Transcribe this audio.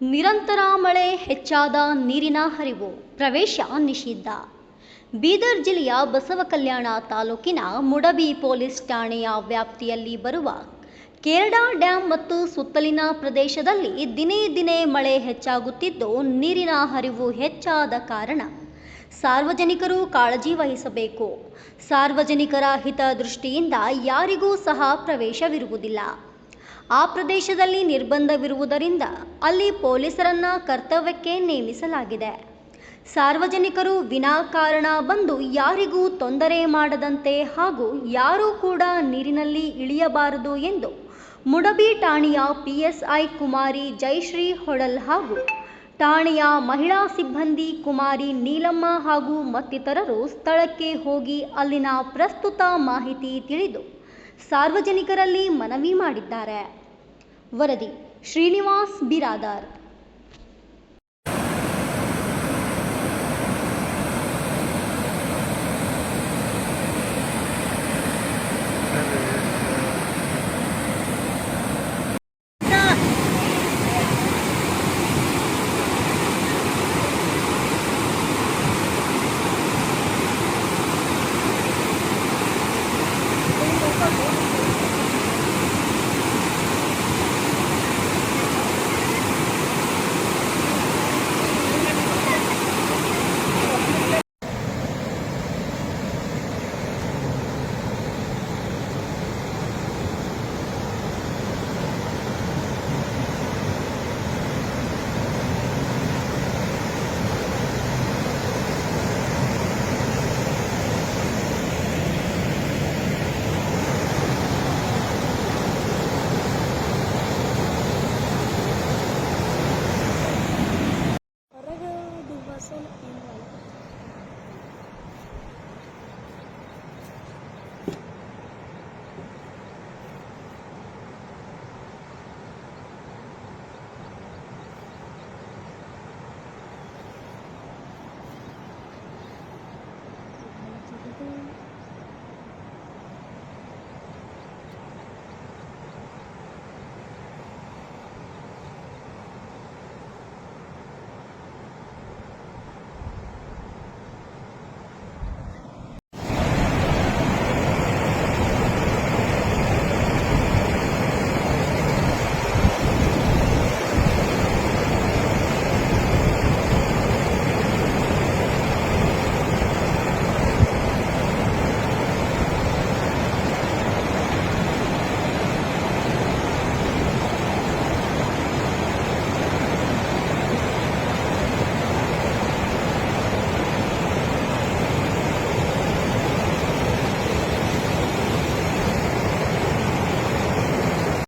ನಿರಂತರ ಮಳೆ ಹೆಚ್ಚಾದ ನೀರಿನ ಹರಿವು ಪ್ರವೇಶ ನಿಷಿದ್ಧ. ಬೀದರ್ ಜಿಲ್ಲೆಯ ಬಸವಕಲ್ಯಾಣ ತಾಲೂಕಿನ ಮುಡಬಿ ಪೊಲೀಸ್ ಠಾಣೆಯ ವ್ಯಾಪ್ತಿಯಲ್ಲಿ ಬರುವ ಕೇರಡಾ ಡ್ಯಾಂ ಮತ್ತು ಸುತ್ತಲಿನ ಪ್ರದೇಶದಲ್ಲಿ ದಿನೇ ದಿನೇ ಮಳೆ ಹೆಚ್ಚಾಗುತ್ತಿದ್ದು, ನೀರಿನ ಹರಿವು ಹೆಚ್ಚಾದ ಕಾರಣ ಸಾರ್ವಜನಿಕರು ಕಾಳಜಿ ವಹಿಸಬೇಕು. ಸಾರ್ವಜನಿಕರ ಹಿತದೃಷ್ಟಿಯಿಂದ ಯಾರಿಗೂ ಸಹ ಪ್ರವೇಶವಿರುವುದಿಲ್ಲ. ಆ ಪ್ರದೇಶದಲ್ಲಿ ನಿರ್ಬಂಧವಿರುವುದರಿಂದ ಅಲ್ಲಿ ಪೊಲೀಸರನ್ನ ಕರ್ತವ್ಯಕ್ಕೆ ನೇಮಿಸಲಾಗಿದೆ. ಸಾರ್ವಜನಿಕರು ವಿನಾಕಾರಣ ಬಂದು ಯಾರಿಗೂ ತೊಂದರೆ ಮಾಡದಂತೆ ಹಾಗೂ ಯಾರೂ ಕೂಡ ನೀರಿನಲ್ಲಿ ಇಳಿಯಬಾರದು ಎಂದು ಮುಡಬಿ ಠಾಣೆಯ ಪಿಎಸ್ಐ ಕುಮಾರಿ ಜಯಶ್ರೀ ಹೊಡಲ್ ಹಾಗೂ ಠಾಣೆಯ ಮಹಿಳಾ ಸಿಬ್ಬಂದಿ ಕುಮಾರಿ ನೀಲಮ್ಮ ಹಾಗೂ ಮತ್ತಿತರರು ಸ್ಥಳಕ್ಕೆ ಹೋಗಿ ಅಲ್ಲಿನ ಪ್ರಸ್ತುತ ಮಾಹಿತಿ ತಿಳಿದು ಸಾರ್ವಜನಿಕರಲ್ಲಿ ಮನವಿ ಮಾಡಿದ್ದಾರೆ. ವರದಿ ಶ್ರೀನಿವಾಸ್ ಬಿರಾದಾರ್. so